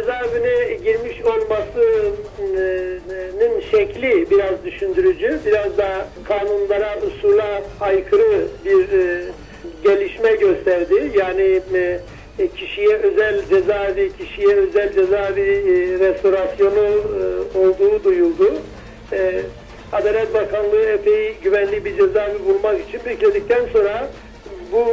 cezaevine girmiş olmasının şekli biraz düşündürücü. Biraz da kanunlara, usula aykırı bir e, gelişme gösterdi. Yani e, e, kişiye özel cezaevi, kişiye özel cezaevi restorasyonu olduğu duyuldu. Adalet Bakanlığı epey güvenli bir cezaevi bulmak için bekledikten sonra bu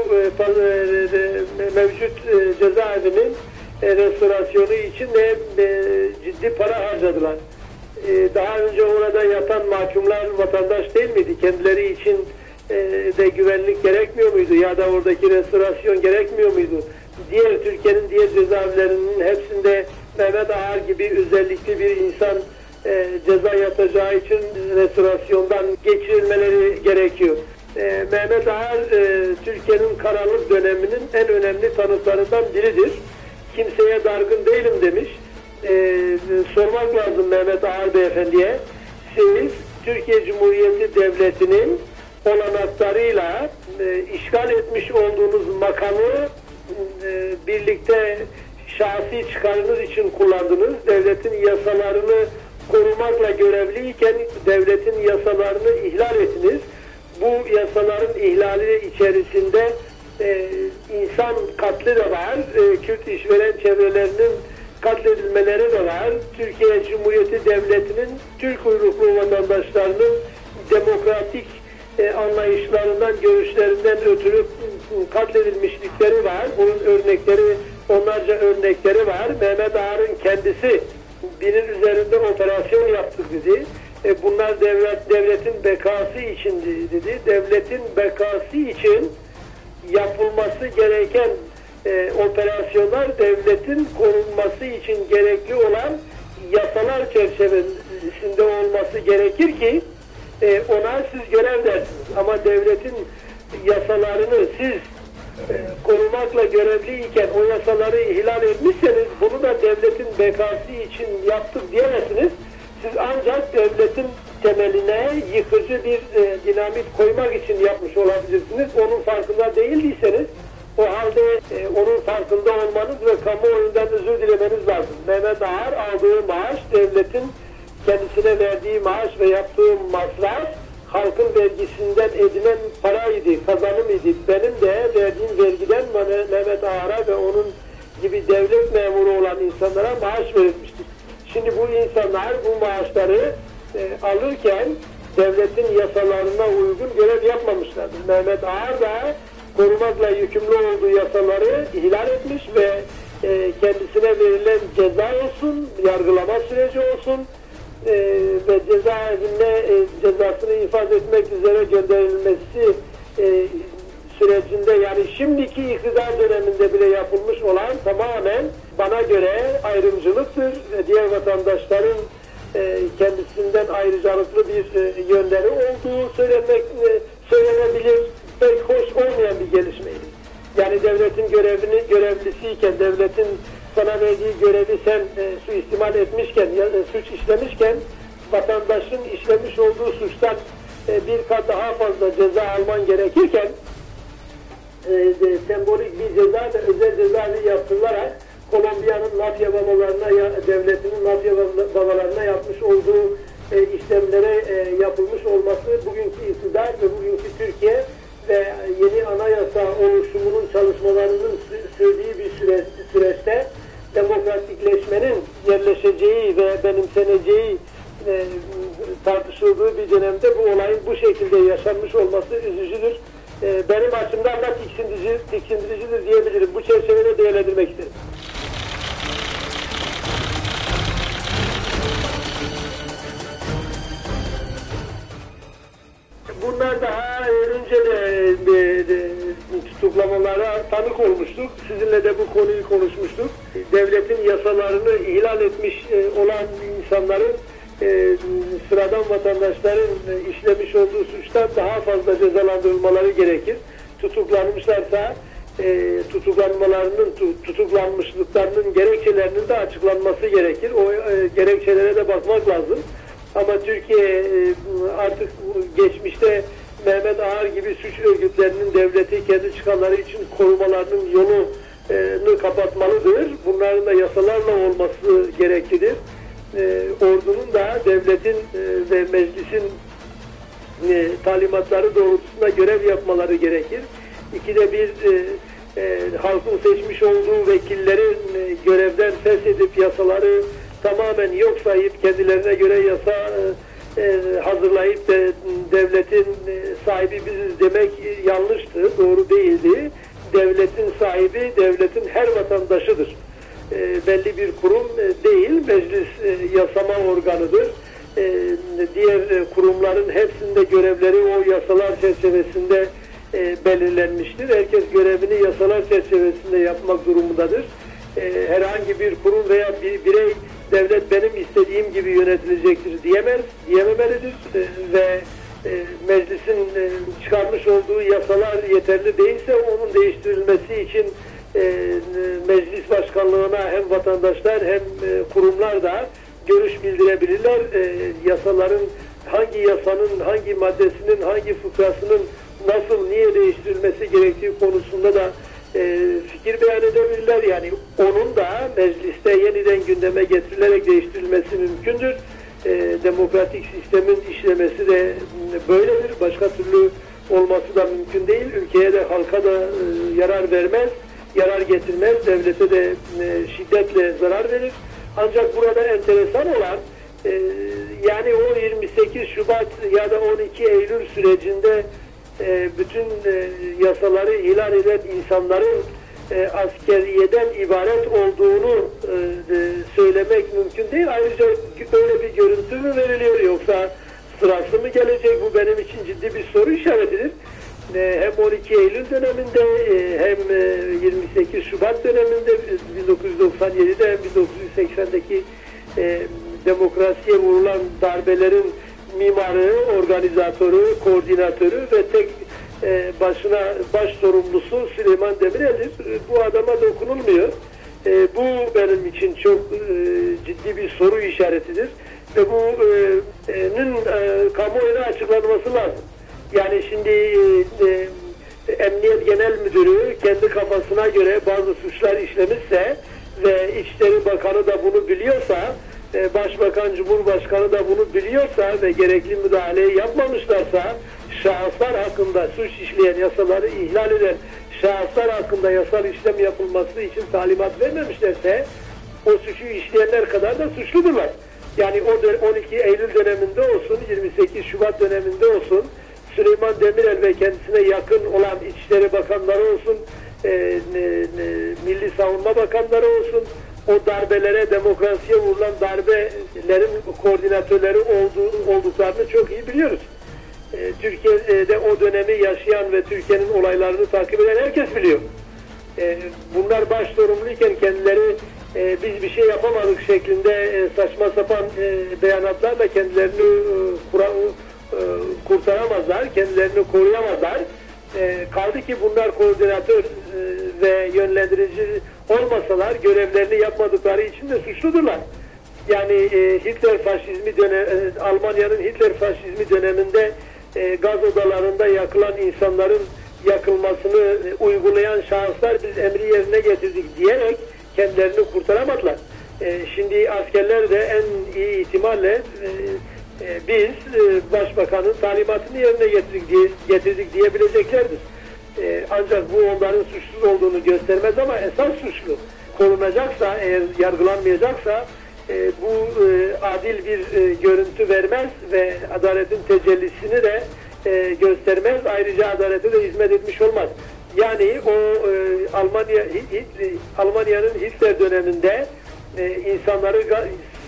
mevcut cezaevinin e, restorasyonu için de e, ciddi para harcadılar. E, daha önce orada yatan mahkumlar vatandaş değil miydi? Kendileri için de güvenlik gerekmiyor muydu? Ya da oradaki restorasyon gerekmiyor muydu? Diğer Türkiye'nin diğer cezaevlerinin hepsinde Mehmet Ağar gibi özellikli bir insan ceza yatacağı için restorasyondan geçirilmeleri gerekiyor. Mehmet Ağar Türkiye'nin karanlık döneminin en önemli tanıklarından biridir. Kimseye dargın değilim demiş. E, sormak lazım Mehmet Ağar Beyefendi'ye. Siz Türkiye Cumhuriyeti Devleti'nin olanaklarıyla e, işgal etmiş olduğunuz makamı e, birlikte şahsi çıkarınız için kullandınız. Devletin yasalarını korumakla görevliyken devletin yasalarını ihlal ettiniz. Bu yasaların ihlali içerisinde e, insan katli de var. E, Kürt işveren çevrelerinin katledilmeleri de var. Türkiye Cumhuriyeti Devleti'nin Türk uyruklu vatandaşlarının demokratik e, anlayışlarından, görüşlerinden ötürü katledilmişlikleri var. Bunun örnekleri, onlarca örnekleri var. Mehmet Ağar'ın kendisi binin üzerinde operasyon yaptık dedi. E, bunlar devlet devletin bekası için dedi. Devletin bekası için yapılması gereken e, operasyonlar devletin korunması için gerekli olan yasalar çerçevesinde olması gerekir ki e, ona siz görev dersiniz. Ama devletin yasalarını siz e, korumakla görevliyken o yasaları ihlal etmişseniz bunu da devletin bekası için yaptık diyemezsiniz. Siz ancak devletin temeline yıkıcı bir e, dinamit koymak için yapmış olabilirsiniz. Onun farkında değildiyseniz o halde e, onun farkında olmanız ve kamuoyundan özür dilemeniz lazım. Mehmet Ağar aldığı maaş devletin kendisine verdiği maaş ve yaptığı masraf halkın vergisinden edilen paraydı, kazanım idi. Benim de verdiğim vergiden bana Mehmet Ağar'a ve onun gibi devlet memuru olan insanlara maaş verilmiştir. Şimdi bu insanlar bu maaşları e, alırken devletin yasalarına uygun görev yapmamışlardır. Mehmet Ağar da korumakla yükümlü olduğu yasaları ihlal etmiş ve e, kendisine verilen ceza olsun, yargılama süreci olsun e, ve cezaevine e, cezasını ifade etmek üzere gönderilmesi e, sürecinde yani şimdiki iktidar döneminde bile yapılmış olan tamamen bana göre ayrımcılıktır diğer vatandaşların kendisinden ayrıcalıklı bir e, yönleri olduğu söylemek e, söylenebilir pek hoş olmayan bir gelişmeydi. Yani devletin görevini görevlisiyken devletin sana verdiği görevi sen e, suistimal etmişken ya, e, suç işlemişken vatandaşın işlemiş olduğu suçtan e, bir kat daha fazla ceza alman gerekirken e, de, sembolik bir ceza ve özel cezaevi yaptırılarak Kolombiya'nın mafya babalarına, devletinin mafya baba- babalarına yapmış olduğu e, işlemlere e, yapılmış olması bugünkü iktidar ve bugünkü Türkiye ve yeni anayasa oluşumunun çalışmalarının sü- sürdüğü bir süreç, süreçte demokratikleşmenin yerleşeceği ve benimseneceği e, tartışıldığı bir dönemde bu olayın bu şekilde yaşanmış olması üzücüdür. E, benim açımdan da tiksindirici, tiksindiricidir diyebilirim. Bu çerçevede değerlendirmek isterim. Bunlar daha önce de, de, de tutuklamalara tanık olmuştuk. Sizinle de bu konuyu konuşmuştuk. Devletin yasalarını ihlal etmiş e, olan insanların e, sıradan vatandaşların işlemiş olduğu suçtan daha fazla cezalandırılmaları gerekir. Tutuklanmışlarsa e, tutuklanmalarının tu- tutuklanmışlıklarının gerekçelerinin de açıklanması gerekir. O e, gerekçelere de bakmak lazım. Ama Türkiye e, artık geçmişte Mehmet Ağar gibi suç örgütlerinin devleti kendi çıkarları için korumalarının yolu kapatmalıdır. Bunların da yasalarla olması gereklidir. E, ordunun da devletin e, ve meclisin e, talimatları doğrultusunda görev yapmaları gerekir. İkide bir e, e, halkın seçmiş olduğu vekillerin e, görevden feshedip yasaları tamamen yok sayıp kendilerine göre yasa e, hazırlayıp de devletin e, sahibi biziz demek yanlıştı, doğru değildi. Devletin sahibi devletin her vatandaşıdır. E, belli bir kurum e, değil, meclis e, yasama organıdır. E, diğer e, kurumların hepsinde görevleri o yasalar çerçevesinde e, belirlenmiştir. Herkes görevini yasalar çerçevesinde yapmak durumundadır. E, herhangi bir kurum veya bir birey devlet benim istediğim gibi yönetilecektir diyemez, diyememelidir E, ve e, meclisin e, çıkarmış olduğu yasalar yeterli değilse onun değiştirilmesi için meclis başkanlığına hem vatandaşlar hem kurumlar da görüş bildirebilirler. Yasaların hangi yasanın, hangi maddesinin, hangi fıkrasının nasıl, niye değiştirilmesi gerektiği konusunda da e, fikir beyan edebilirler. Yani onun da mecliste yeniden gündeme getirilerek değiştirilmesi mümkündür. E, demokratik sistemin işlemesi de böyledir. Başka türlü olması da mümkün değil. Ülkeye de halka da e, yarar vermez, yarar getirmez. Devlete de e, şiddetle zarar verir. Ancak burada enteresan olan e, yani o 28 Şubat ya da 12 Eylül sürecinde e, bütün e, yasaları ilan eden insanların e, askeriyeden ibaret olduğunu söylemek mümkün değil. Ayrıca öyle bir görüntü mü veriliyor yoksa sırası mı gelecek? Bu benim için ciddi bir soru işaretidir. Hem 12 Eylül döneminde hem e, 28 Şubat döneminde 1997'de hem 1980'deki e, demokrasiye vurulan darbelerin mimarı, organizatörü, koordinatörü ve tek e, başına baş sorumlusu Süleyman Demirel'dir. E, bu adama dokunulmuyor. E, bu benim için çok e, ciddi bir soru işaretidir. Ve bunun e, kamuoyuna açıklanması lazım. Yani şimdi e, Emniyet Genel Müdürü kendi kafasına göre bazı suçlar işlemişse ve İçişleri Bakanı da bunu biliyorsa e, Başbakan, Cumhurbaşkanı da bunu biliyorsa ve gerekli müdahaleyi yapmamışlarsa şahıslar hakkında suç işleyen yasaları ihlal eden şahıslar hakkında yasal işlem yapılması için talimat vermemişlerse o suçu işleyenler kadar da suçludurlar. Yani o 12 Eylül döneminde olsun, 28 Şubat döneminde olsun Süleyman Demirel ve kendisine yakın olan İçişleri Bakanları olsun, e, e, e, Milli Savunma Bakanları olsun, o darbelere, demokrasiye vurulan darbelerin koordinatörleri olduğu, olduklarını çok iyi biliyoruz. E, Türkiye'de o dönemi yaşayan ve Türkiye'nin olaylarını takip eden herkes biliyor. E, bunlar baş sorumluyken kendileri e, biz bir şey yapamadık şeklinde e, saçma sapan e, beyanatlarla kendilerini e, kura, e, kurtaramazlar, kendilerini koruyamazlar. E, kaldı ki bunlar koordinatör e, ve yönlendirici olmasalar görevlerini yapmadıkları için de suçludurlar. Yani e, Hitler faşizmi dönem, e, Almanya'nın Hitler faşizmi döneminde e, gaz odalarında yakılan insanların yakılmasını uygulayan şahıslar biz emri yerine getirdik diyerek kendilerini kurtaramadılar. Şimdi askerler de en iyi ihtimalle e, biz e, başbakanın talimatını yerine getirdik, diye, getirdik diyebileceklerdir. E, ancak bu onların suçsuz olduğunu göstermez ama esas suçlu korunacaksa, eğer yargılanmayacaksa e, bu e, adil bir görüntü vermez ve adaletin tecellisini de göstermez. Ayrıca adalete de hizmet etmiş olmaz. Yani o e, Almanya Almanya'nın Hitler döneminde insanları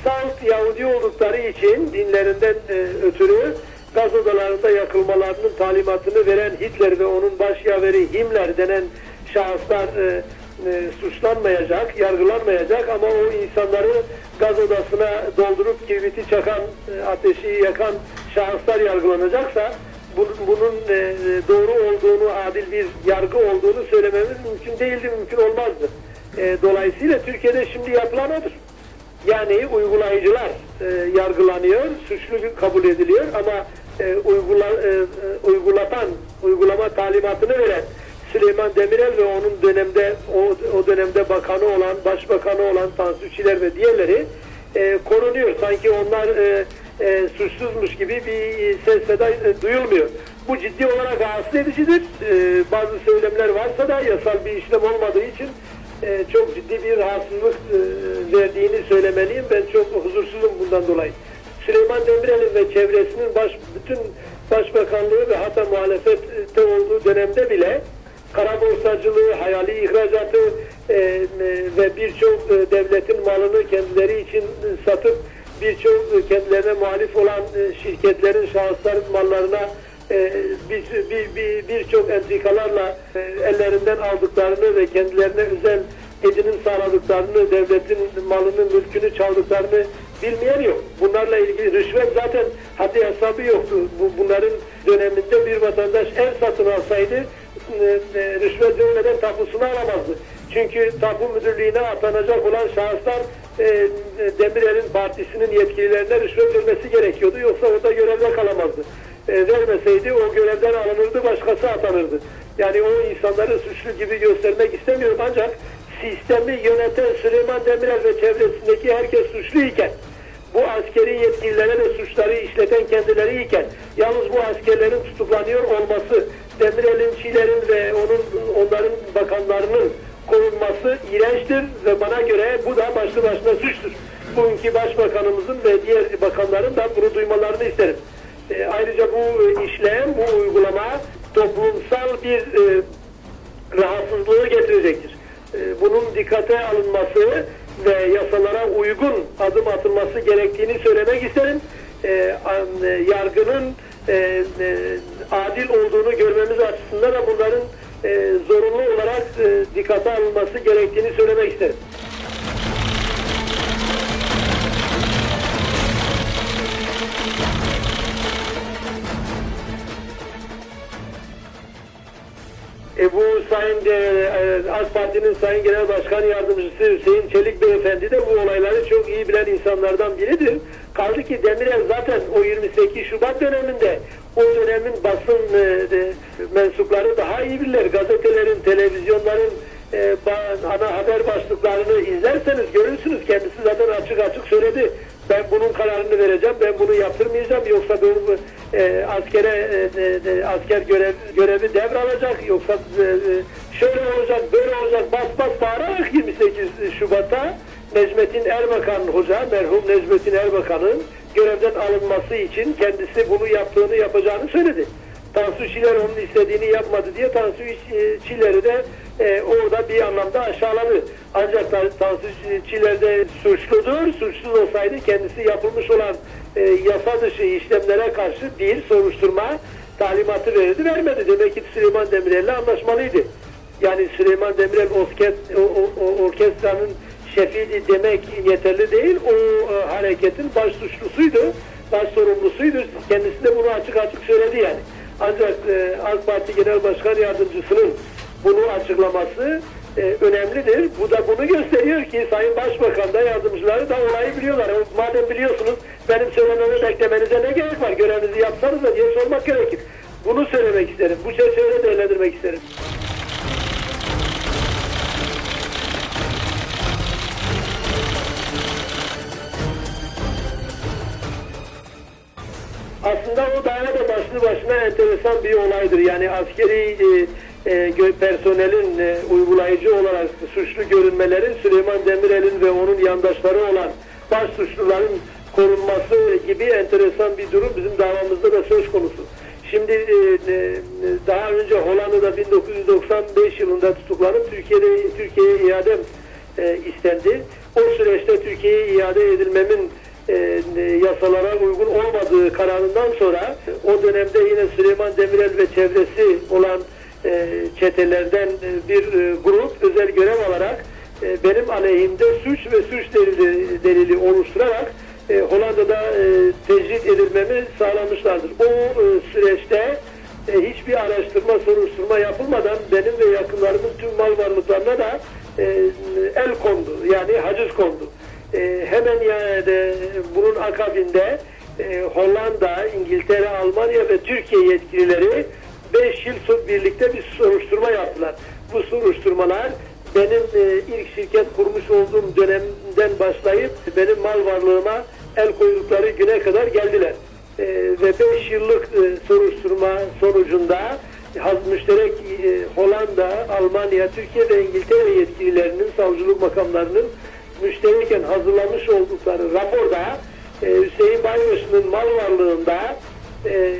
salt Yahudi oldukları için dinlerinden e, ötürü gaz odalarında yakılmalarının talimatını veren Hitler ve onun başyaveri Himmler denen şahıslar e, e, suçlanmayacak, yargılanmayacak ama o insanları gaz odasına doldurup kibriti çakan, e, ateşi yakan şahıslar yargılanacaksa bunun, bunun e, doğru olduğunu, adil bir yargı olduğunu söylememiz mümkün değildi, mümkün olmazdı. E, dolayısıyla Türkiye'de şimdi yapılan odur. Yani uygulayıcılar e, yargılanıyor, suçlu kabul ediliyor ama e, uygula, e, e, uygulatan, uygulama talimatını veren Süleyman Demirel ve onun dönemde o, o dönemde bakanı olan, başbakanı olan Tansu Çiller ve diğerleri e, korunuyor. Sanki onlar e, e, suçsuzmuş gibi bir ses seda e, duyulmuyor. Bu ciddi olarak rahatsız edicidir. E, bazı söylemler varsa da yasal bir işlem olmadığı için e, çok ciddi bir rahatsızlık e, verdiğini söylemeliyim. Ben çok huzursuzum bundan dolayı. Süleyman Demirel'in ve çevresinin baş, bütün başbakanlığı ve hatta muhalefette olduğu dönemde bile kara borsacılığı, hayali ihracatı e, e, ve birçok e, devletin malını kendileri için e, satıp birçok kendilerine muhalif olan e, şirketlerin, şahısların mallarına e, bir- bir- bir- birçok entrikalarla e, ellerinden aldıklarını ve kendilerine özel edinim sağladıklarını, devletin malını, mülkünü çaldıklarını bilmeyen yok. Bunlarla ilgili rüşvet zaten haddi hesabı yoktu. Bu, bunların döneminde bir vatandaş ev satın alsaydı e, e, rüşvet vermeden tapusunu alamazdı. Çünkü tapu müdürlüğüne atanacak olan şahıslar e, e, Demirel'in partisinin yetkililerine rüşvet vermesi gerekiyordu. Yoksa orada görevde kalamazdı. Vermeseydi o görevden alınırdı, başkası atanırdı. Yani o insanları suçlu gibi göstermek istemiyorum ancak sistemi yöneten Süleyman Demirel ve çevresindeki herkes suçlu iken bu askeri yetkililere de suçları işleten kendileri iken yalnız bu askerlerin tutuklanıyor olması Demirel'in, Çiler'in ve onun onların bakanlarının korunması iğrençtir ve bana göre bu da başlı başına suçtur. Bugünkü başbakanımızın ve diğer bakanların da bunu duymalarını isterim. E, ayrıca bu e, işlem, bu uygulama toplumsal bir e, rahatsızlığı getirecektir. E, bunun dikkate alınması ve yasalara uygun adım atılması gerektiğini söylemek isterim. E, an- e, yargının e, e, adil olduğunu görmemiz açısından da bunların zorunlu olarak dikkate alınması gerektiğini söylemek isterim. E bu Sayın e, e, AK Parti'nin Sayın Genel Başkan Yardımcısı Hüseyin Çelik Beyefendi de bu olayları çok iyi bilen insanlardan biridir. Kaldı ki Demirel zaten o 28 Şubat döneminde o dönemin basın e, de, mensupları daha iyi bilirler. Gazetelerin, televizyonların e, ana haber başlıklarını izlerseniz görürsünüz. Kendisi zaten açık açık söyledi. Ben bunun kararını vereceğim, ben bunu yaptırmayacağım. Yoksa bu e, askere e, e, e, asker görev, görevi devralacak. Yoksa e, e, şöyle olacak, böyle olacak. Bas bas bağırarak 28 Şubat'ta Necmettin Erbakan Hoca, merhum Necmettin Erbakan'ın görevden alınması için kendisi bunu yaptığını yapacağını söyledi. Tansu Çiller onun istediğini yapmadı diye Tansu e, Çiller'i de e, orada bir anlamda aşağıladı. Ancak Tan- Tansu Çiller de suçludur. Suçsuz olsaydı kendisi yapılmış olan e, yasa dışı işlemlere karşı bir soruşturma talimatı verirdi. Vermedi. Demek ki Süleyman Demirel'le anlaşmalıydı. Yani Süleyman Demirel orkest, o, o- o orkestranın şefiydi demek yeterli değil. O e, hareketin baş suçlusuydu, baş sorumlusuydu. Kendisi de bunu açık açık söyledi yani. Ancak e, AK Parti Genel Başkan Yardımcısının bunu açıklaması e, önemlidir. Bu da bunu gösteriyor ki Sayın Başbakan da yardımcıları da olayı biliyorlar. Madem biliyorsunuz benim söylememi beklemenize ne gerek var? Görevinizi yapsanız da diye sormak gerekir. Bunu söylemek isterim. Bu çerçevede değerlendirmek isterim. Aslında o daha da başlı başına enteresan bir olaydır. Yani askeri e, e, personelin e, uygulayıcı olarak suçlu görünmeleri Süleyman Demirel'in ve onun yandaşları olan baş suçluların korunması gibi enteresan bir durum bizim davamızda da söz konusu. Şimdi e, e, daha önce Hollanda'da 1995 yılında tutuklanıp Türkiye'de Türkiye'ye iade e, istendi. O süreçte Türkiye'ye iade edilmemin e, yasalara uygun olmadığı kararından sonra o dönemde yine Süleyman Demirel ve çevresi olan e, çetelerden e, bir e, grup özel görev alarak e, benim aleyhimde suç ve suç delili, delili oluşturarak e, Hollanda'da e, tecrit edilmemi sağlamışlardır. O e, süreçte e, hiçbir araştırma, soruşturma yapılmadan benim ve yakınlarımın tüm mal varlıklarına da e, el kondu. Yani haciz kondu. E, hemen yani de, bunun akabinde e, Hollanda, İngiltere, Almanya ve Türkiye yetkilileri 5 yıl birlikte bir soruşturma yaptılar. Bu soruşturmalar benim e, ilk şirket kurmuş olduğum dönemden başlayıp benim mal varlığıma el koydukları güne kadar geldiler. Ve 5 yıllık soruşturma sonucunda müşterek Hollanda, Almanya, Türkiye ve İngiltere yetkililerinin, savcılık makamlarının müştereken hazırlamış oldukları raporda e, Hüseyin Baybaşı'nın mal varlığında e,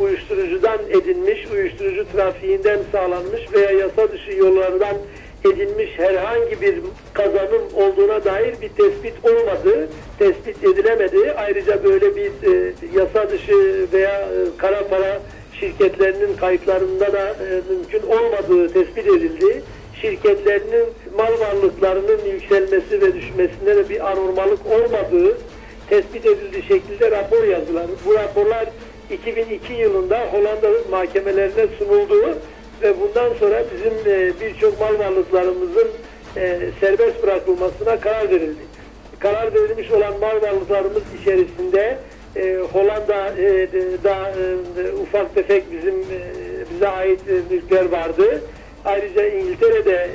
uyuşturucudan edinmiş, uyuşturucu trafiğinden sağlanmış veya yasa dışı yollardan edinmiş herhangi bir kazanım olduğuna dair bir tespit olmadı, tespit edilemedi. Ayrıca böyle bir e, yasa dışı veya e, kara para şirketlerinin kayıtlarında da e, mümkün olmadığı tespit edildi. Şirketlerinin mal varlıklarının yükselmesi ve düşmesinde de bir anormallık olmadığı tespit edildiği şekilde rapor yazdılar. Bu raporlar 2002 yılında Hollanda mahkemelerine sunuldu ve bundan sonra bizim e, birçok mal varlıklarımızın e, serbest bırakılmasına karar verildi. Karar verilmiş olan mal varlıklarımız içerisinde e, Hollanda da e, ufak tefek bizim bize ait mülkler vardı. Ayrıca İngiltere'de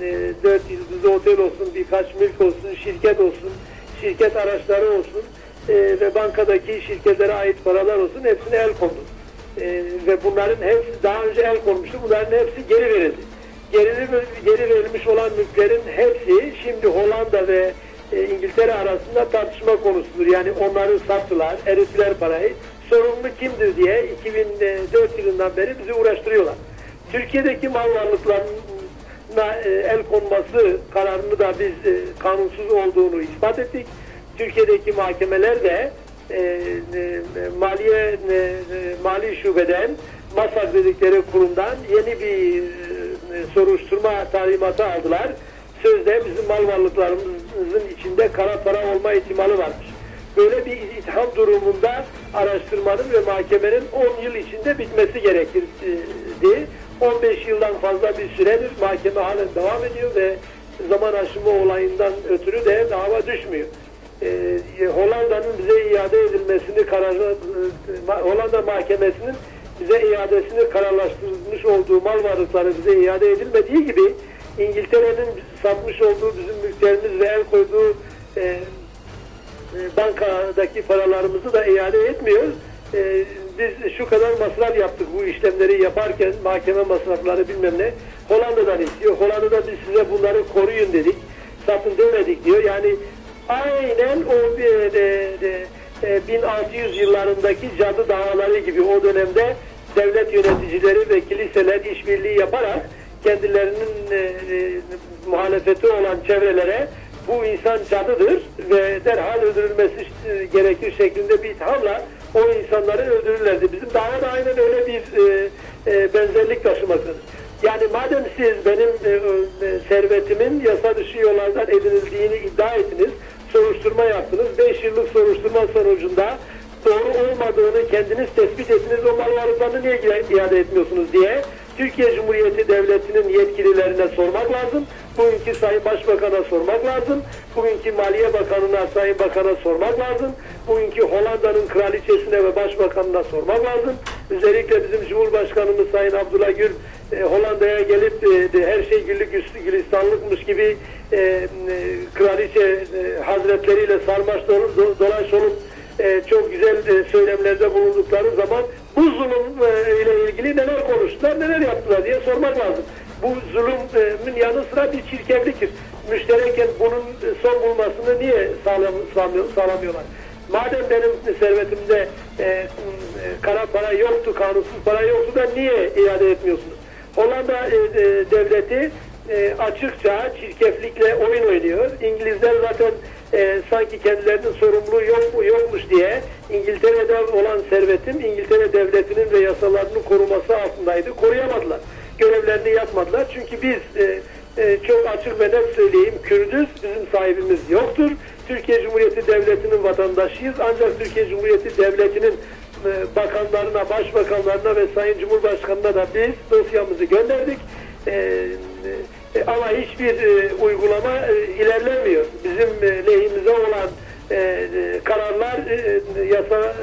e, e, 4 yıldızlı otel olsun, birkaç mülk olsun, şirket olsun, şirket araçları olsun e, ve bankadaki şirketlere ait paralar olsun hepsine el kondu. E, ve bunların hepsi daha önce el konmuştu. Bunların hepsi geri verildi. Geri, geri verilmiş olan mülklerin hepsi şimdi Hollanda ve e, İngiltere arasında tartışma konusudur. Yani onları sattılar, erittiler parayı. Sorumlu kimdir diye 2004 yılından beri bizi uğraştırıyorlar. Türkiye'deki mal varlıklarına e, el konması kararını da biz e, kanunsuz olduğunu ispat ettik. Türkiye'deki mahkemeler de e, maliye mali şubeden MASAK dedikleri kurumdan yeni bir soruşturma talimatı aldılar. Sözde bizim mal varlıklarımızın içinde kara para olma ihtimali varmış. Böyle bir itham durumunda araştırmanın ve mahkemenin 10 yıl içinde bitmesi gerekirdi. 15 yıldan fazla bir süredir mahkeme halen devam ediyor ve zaman aşımı olayından ötürü de dava düşmüyor. Ee, Hollanda'nın bize iade edilmesini kararı e, Hollanda mahkemesinin bize iadesini kararlaştırmış olduğu mal varlıkları bize iade edilmediği gibi İngiltere'nin satmış olduğu bizim mülklerimiz ve el koyduğu e, e, bankadaki paralarımızı da iade etmiyor. E, biz şu kadar masraf yaptık bu işlemleri yaparken mahkeme masrafları bilmem ne Hollanda'dan istiyor. Hollanda'da biz size bunları koruyun dedik. Satın demedik diyor. Yani aynen o e, de, e, 1600 yıllarındaki cadı davaları gibi o dönemde devlet yöneticileri ve kiliseler işbirliği yaparak kendilerinin e, e, muhalefeti olan çevrelere bu insan cadıdır ve derhal öldürülmesi e, gerekir şeklinde bir ithamla o insanları öldürürlerdi. Bizim davada aynen öyle bir e, e, benzerlik taşımaktadır. Yani madem siz benim e, e, servetimin yasa dışı yollardan edinildiğini iddia ettiniz, soruşturma yaptınız, 5 yıllık soruşturma sonucunda doğru olmadığını kendiniz tespit ettiniz, o mal varlıklarını niye iade etmiyorsunuz diye Türkiye Cumhuriyeti Devleti'nin yetkililerine sormak lazım. Bugünkü Sayın Başbakan'a sormak lazım. Bugünkü Maliye Bakanı'na, Sayın Bakan'a sormak lazım. Bugünkü Hollanda'nın kraliçesine ve başbakanına sormak lazım. Özellikle bizim Cumhurbaşkanımız Sayın Abdullah Gül e, Hollanda'ya gelip e, de her şey güllük gülistanlıkmış gibi e, e, kraliçe e, hazretleriyle sarmaş dolaş olup e, çok güzel e, söylemlerde bulundukları zaman bu zulüm e, ile ilgili neler konuştular, neler yaptılar diye sormak lazım. Bu zulümün yanı sıra bir çirkefliktir. Müştereken bunun e, son bulmasını niye sağlam, sağlamıyor- sağlamıyorlar? Madem benim servetimde e, kara para yoktu, kanunsuz para yoktu da niye iade etmiyorsunuz? Hollanda devleti açıkça çirkeflikle oyun oynuyor. İngilizler zaten e, sanki kendilerinin sorumluluğu yok, yokmuş diye İngiltere'de olan servetim İngiltere devletinin ve yasalarının koruması altındaydı. Koruyamadılar. Görevlerini yapmadılar. Çünkü biz e, e, çok açık ve net söyleyeyim Kürdüz bizim sahibimiz yoktur. Türkiye Cumhuriyeti Devleti'nin vatandaşıyız. Ancak Türkiye Cumhuriyeti Devleti'nin e, bakanlarına, başbakanlarına ve Sayın Cumhurbaşkanı'na da biz dosyamızı gönderdik. E, ama hiçbir e, uygulama e, ilerlemiyor. Bizim e, lehimize olan e, e, kararlar e, yasa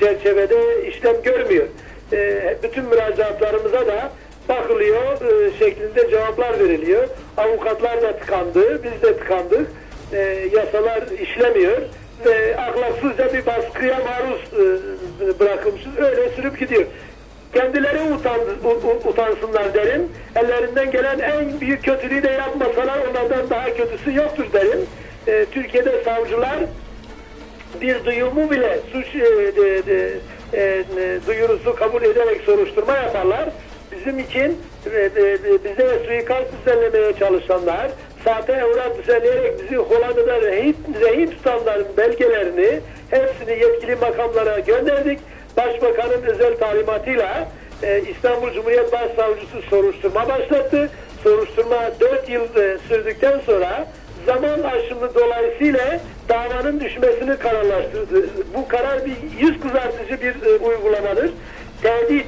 çerçevede işlem görmüyor. e, bütün müracaatlarımıza da bakılıyor e, şeklinde cevaplar veriliyor. Avukatlar da tıkandı, biz de tıkandık. E, yasalar işlemiyor ve ahlaksızca bir baskıya maruz e, bırakılmışız. Öyle sürüp gidiyor. Kendileri utan, u- u- utansınlar derim. Ellerinden gelen en büyük kötülüğü de yapmasalar onlardan daha kötüsü yoktur derim. E, Türkiye'de savcılar bir duyumu bile suç e, de, de, e, e, duyurusu kabul ederek soruşturma yaparlar. Bizim için e, e, e, bize suikast düzenlemeye çalışanlar, sahte evrak düzenleyerek bizi Hollanda'da rehin, rehin tutanların belgelerini hepsini yetkili makamlara gönderdik. Başbakanın özel talimatıyla e, İstanbul Cumhuriyet Başsavcısı soruşturma başlattı. Soruşturma 4 yıl e, sürdükten sonra zaman aşımı dolayısıyla davanın düşmesini kararlaştırdı. Bu karar bir yüz kızartıcı bir e, uygulamadır. Tehdit,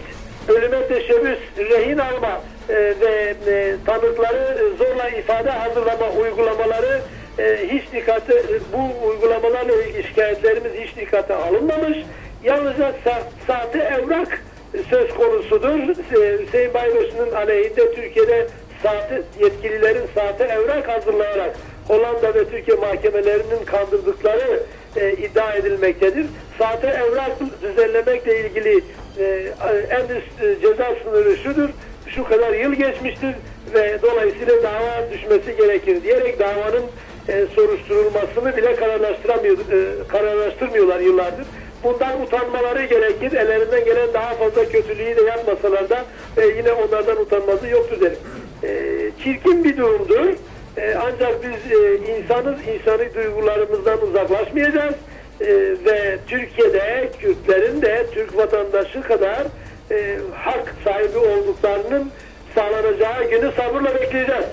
ölüme teşebbüs, rehin alma e, ve e, tanıkları e, zorla ifade hazırlama uygulamaları e, hiç dikkate, e, bu uygulamalarla ilgili şikayetlerimiz hiç dikkate alınmamış. Yalnızca sa- sahte evrak söz konusudur. E, Hüseyin Baybaşı'nın aleyhinde Türkiye'de sahte yetkililerin sahte evrak hazırlayarak Hollanda ve Türkiye mahkemelerinin kandırdıkları e, iddia edilmektedir. Sahte evrak düzenlemekle ilgili e, en üst e, ceza sınırı şudur. Şu kadar yıl geçmiştir ve dolayısıyla dava düşmesi gerekir diyerek davanın e, soruşturulmasını bile e, kararlaştırmıyorlar yıllardır. Bundan utanmaları gerekir. Ellerinden gelen daha fazla kötülüğü de yapmasalar da e, yine onlardan utanması yoktur derim. E, çirkin bir durumdur. E, ancak biz e, insanız, insani duygularımızdan uzaklaşmayacağız. E, ve Türkiye'de Kürtlerin de Türk vatandaşı kadar e, hak sahibi olduklarının sağlanacağı günü sabırla bekleyeceğiz.